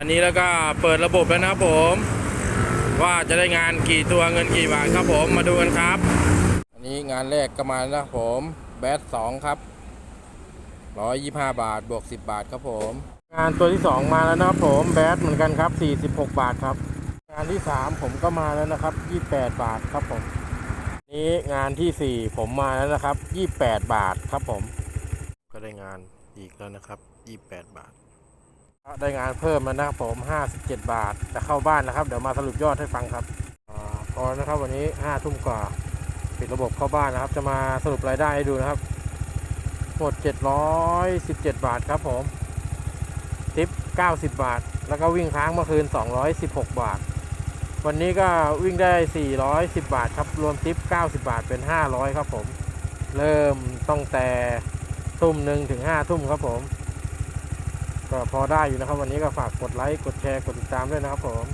อันนี้แล้วก็เปิดระบบแล้วนะครับผม ว่าจะได้งานกี่ตัวเงินกี่บาทครับผมมาดูกันครับ อันนี้งานแรกก็มาแล้วนะครับผมแบทสองครับร้อยยี่ห้าบาทบวกสิบบาทครับผม งานตัวที่สองมาแล้วนะครับผมแบทเหมือนกันครับสี่สิบหกบาทครับ งานที่สามผมก็มาแล้วนะครับยี่แปดบาทครับผม นี้งานที่สี่ผมมาแล้วนะครับยี่แปดบาทครับผม ก็ได้งานอีกแล้วนะครับยี่แปดบาท ได้งานเพิ่มแล้วนะครับผม 57 บาทจะเข้าบ้านนะครับ เดี๋ยวมาสรุปยอดให้ฟังครับอาพอนะครับวันนี้5ทุ่มกว่าปิดระบบเข้าบ้านนะครับ จะมาสรุปรายได้ให้ดูนะครับหมด 717 บาทครับผมทิป 90 บาท แล้วก็วิ่งค้างเมื่อคืน 216 บาท วันนี้ก็วิ่งได้ 410 บาทครับ รวมทิป 90 บาทเป็น 500 ครับผม เริ่มตั้งแต่ทุ่มหนึ่งถึง5ทุ่มครับผม ก็พอได้อยู่นะครับ วันนี้ก็ฝากกดไลค์กดแชร์กดติดตามด้วยนะครับผม